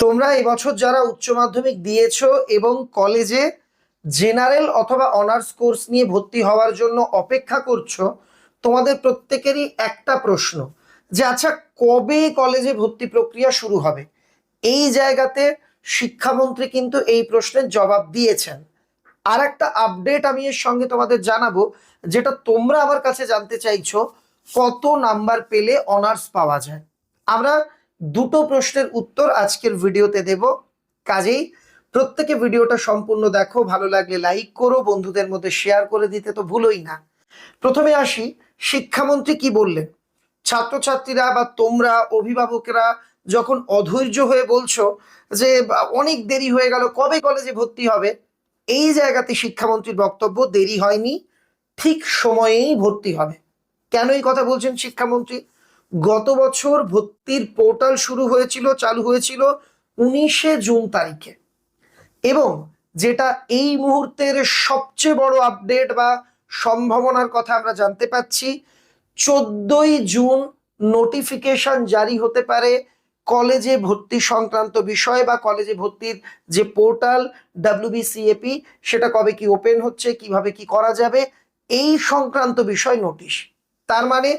তোমরা এবছর যারা উচ্চ মাধ্যমিক দিয়েছ এবং কলেজে জেনারেল অথবা অনার্স কোর্স নিয়ে ভর্তি হওয়ার জন্য অপেক্ষা করছ, তোমাদের প্রত্যেকেরই একটা প্রশ্ন যে আচ্ছা কবে কলেজে ভর্তি প্রক্রিয়া শুরু হবে? এই জায়গাতে শিক্ষামন্ত্রী কিন্তু এই প্রশ্নের জবাব দিয়েছেন। আর একটা আপডেট আমি এর সঙ্গে তোমাদের জানাব, যেটা তোমরা আমার কাছে জানতে চাইছো, কত নাম্বার পেলে অনার্স পাওয়া যায়? আমরা দুটো প্রশ্নের উত্তর আজকের ভিডিওতে দেব। কাজেই প্রত্যেকে ভিডিওটা সম্পূর্ণ দেখো, ভালো লাগলে লাইক করো, বন্ধুদের মধ্যে শেয়ার করে দিতে তো ভুলোই না। প্রথমে আসি, শিক্ষামন্ত্রী কি বললেন? ছাত্রছাত্রীরা বা তোমরা অভিভাবকরা যখন অধৈর্য হয়ে বলছো যে, অনেক দেরি হয়ে গেল, কবে কলেজে ভর্তি হবে? এই জায়গাতে শিক্ষামন্ত্রীর বক্তব্য দেরি হয়নি, ঠিক সময়েই ভর্তি হবে। কেন এই কথা বলছেন শিক্ষামন্ত্রী? গত বছর ভর্তির পোর্টাল শুরু হয়েছিল, চালু হয়েছিল উনিশে জুন তারিখে। এবং যেটা এই মুহূর্তের সবচেয়ে বড় আপডেট বা সম্ভাবনার কথা আমরা জানতে পাচ্ছি, চোদ্দই জুন নোটিফিকেশন জারি হতে পারে কলেজে ভর্তি সংক্রান্ত বিষয় বা কলেজে ভর্তির যে পোর্টাল ডাব্লিউবিসিএপি সেটা কবে কি ওপেন হচ্ছে, কীভাবে কি করা যাবে, এই সংক্রান্ত বিষয় নোটিশ। তার মানে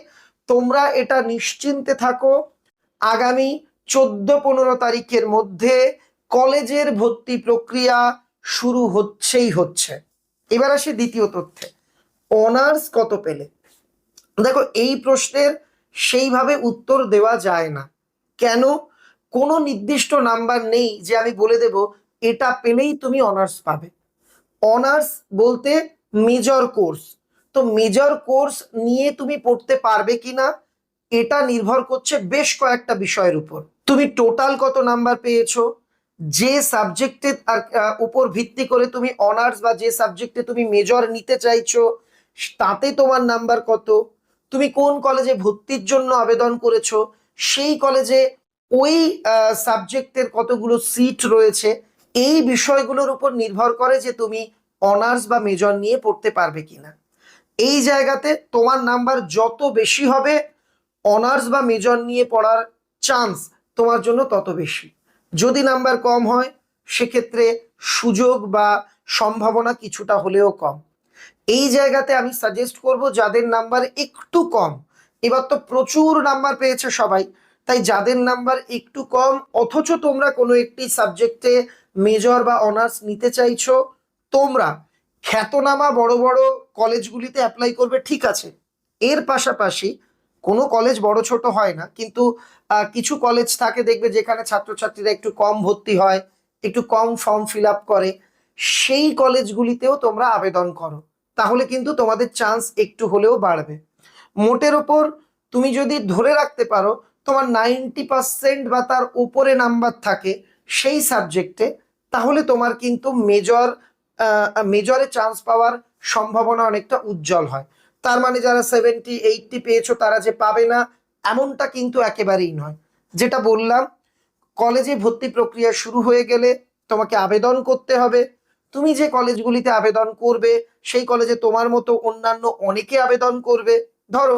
তোমরা এটা নিশ্চিন্তে থাকো। আগামী চোদ্দ পনেরো তারিখের মধ্যে কলেজের ভর্তি প্রক্রিয়া শুরু হচ্ছেই হচ্ছে। এবার আসি দ্বিতীয় তথ্যে। অনার্স কত পেলে? দেখো, এই প্রশ্নের সেইভাবে উত্তর দেওয়া যায় না। কেন? কোনো নির্দিষ্ট নাম্বার নেই যে আমি বলে দেব, এটা পেলেই তুমি অনার্স পাবে। অনার্স বলতে মেজর কোর্স তো মেজর কোর্স নিয়ে তুমি পড়তে পারবে কিনা, এটা নির্ভর করছে বেশ কয়েকটা বিষয়ের উপর। তুমি টোটাল কত নাম্বার পেয়েছ, যে সাবজেক্টের উপর ভিত্তি করে তুমি অনার্স বা যে সাবজেক্টে তুমি মেজর নিতে চাইছো, তাতে তোমার নাম্বার কত, তুমি কোন কলেজে ভর্তির জন্য আবেদন করেছ, সেই কলেজে ওই সাবজেক্টের কতগুলো সিট রয়েছে, এই বিষয়গুলোর উপর নির্ভর করে যে তুমি অনার্স বা মেজর নিয়ে পড়তে পারবে কিনা। এই জায়গাতে তোমার নাম্বার যত বেশি হবে অনার্স বা মেজর নিয়ে পড়ার চান্স তোমার জন্য তত বেশি। যদি নাম্বার কম হয়, সেক্ষেত্রে সুযোগ বা সম্ভাবনা কিছুটা হলেও কম। এই জায়গাতে আমি সাজেস্ট করব, যাদের নাম্বার একটু কম, এবার তো প্রচুর নাম্বার পেয়েছে সবাই, তাই যাদের নাম্বার একটু কম, অথচ তোমরা কোনো একটি সাবজেক্টে মেজর বা অনার্স নিতে চাইছো, তোমরা খ্যাতনামা বড় বড় কলেজগুলিতে অ্যাপ্লাই করবে, ঠিক আছে। এর পাশাপাশি কোনো কলেজ বড় ছোট হয় না, কিন্তু কিছু কলেজ থাকে দেখবে যেখানে ছাত্রছাত্রীরা একটু কম ভর্তি হয়, একটু কম ফর্ম ফিল করে। সেই কলেজগুলিতেও তোমরা আবেদন করো, তাহলে কিন্তু তোমাদের চান্স একটু হলেও বাড়বে। মোটের ওপর তুমি যদি ধরে রাখতে পারো, তোমার নাইনটি পার্সেন্ট বা তার উপরে নাম্বার থাকে সেই সাবজেক্টে তাহলে তোমার কিন্তু মেজর মেজরে চান্স পাওয়ার সম্ভাবনা অনেকটা উজ্জ্বল হয়। তার মানে যারা সেভেন্টি এইটটি পেয়েছ, তারা যে পাবে না, এমনটা কিন্তু একেবারেই নয়। যেটা বললাম, কলেজে ভর্তি প্রক্রিয়া শুরু হয়ে গেলে তোমাকে আবেদন করতে হবে। তুমি যে কলেজগুলিতে আবেদন করবে, সেই কলেজে তোমার মতো অন্যান্য অনেকে আবেদন করবে। ধরো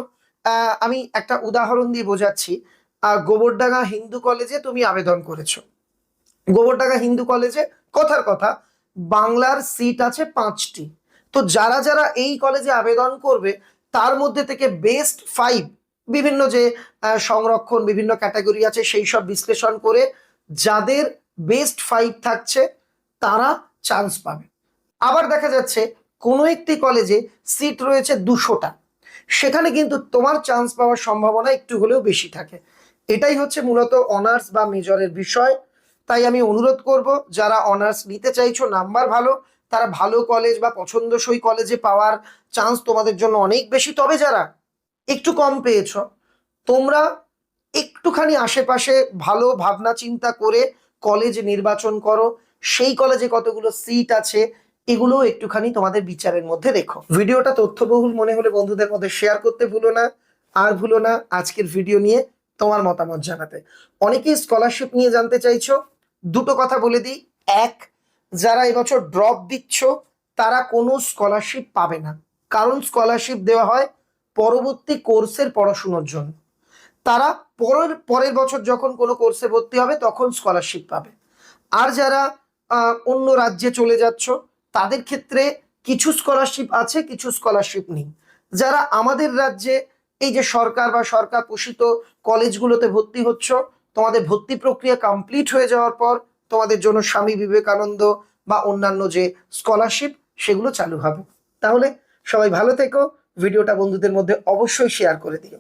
আমি একটা উদাহরণ দিয়ে বোঝাচ্ছি। গোবরডাঙ্গা হিন্দু কলেজে তুমি আবেদন করেছ। গোবরডাঙ্গা হিন্দু কলেজে কথার কথা বাংলার সিট আছে পাঁচটি। তো যারা যারা এই কলেজে আবেদন করবে, তার মধ্যে থেকে বেস্ট ফাইভ বিভিন্ন যে সংরক্ষণ বিভিন্ন ক্যাটাগরি আছে, সেই সব বিশ্লেষণ করে যাদের বেস্ট ফাইভ থাকছে, তারা চান্স পাবে। আবার দেখা যাচ্ছে, কোনো একটি কলেজে সিট রয়েছে দুশোটা। সেখানে কিন্তু তোমার চান্স পাওয়ার সম্ভাবনা একটু হলেও বেশি থাকে। এটাই হচ্ছে মূলত অনার্স বা মেজরের বিষয়। তাই আমি অনুরোধ করব, যারা অনার্স নিতে চাইছো নাম্বার ভালো, তারা ভালো কলেজ বা পছন্দসই কলেজে পাওয়ার চান্স তোমাদের জন্য অনেক বেশি। তবে যারা একটু কম পেয়েছ, তোমরা একটুখানি আশেপাশে ভালো ভাবনা চিন্তা করে কলেজ নির্বাচন করো। সেই কলেজে কতগুলো সিট আছে এগুলো একটুখানি তোমাদের বিচারের মধ্যে রেখো। ভিডিওটা তথ্যবহুল মনে হলে বন্ধুদের মধ্যে শেয়ার করতে ভুলো না, আর ভুলো না আজকের ভিডিও নিয়ে তোমার মতামত জানাতে। অনেকেই স্কলারশিপ নিয়ে জানতে চাইছো দুটো কথা বলে দিই। এক, যারা এবছর ড্রপ দিচ্ছ, তারা কোনো স্কলারশিপ পাবে না। কারণ স্কলারশিপ দেওয়া হয় পরবর্তী কোর্সের পড়াশুনোর জন্য। তারা পরের পরের বছর যখন কোনো কোর্সে ভর্তি হবে, তখন স্কলারশিপ পাবে। আর যারা অন্য রাজ্যে চলে যাচ্ছ, তাদের ক্ষেত্রে কিছু স্কলারশিপ আছে, কিছু স্কলারশিপ নেই। যারা আমাদের রাজ্যে এই যে সরকার বা সরকার পোষিত কলেজগুলোতে ভর্তি হচ্ছ তোমাদের ভর্তি প্রক্রিয়া কমপ্লিট হয়ে যাওয়ার পর তোমাদের জন্য স্বামী বিবেকানন্দ বা অন্যান্য যে স্কলারশিপ সেগুলো চালু হবে। তাহলে সবাই ভালো থেকো, ভিডিওটা বন্ধুদের মধ্যে অবশ্যই শেয়ার করে দিও।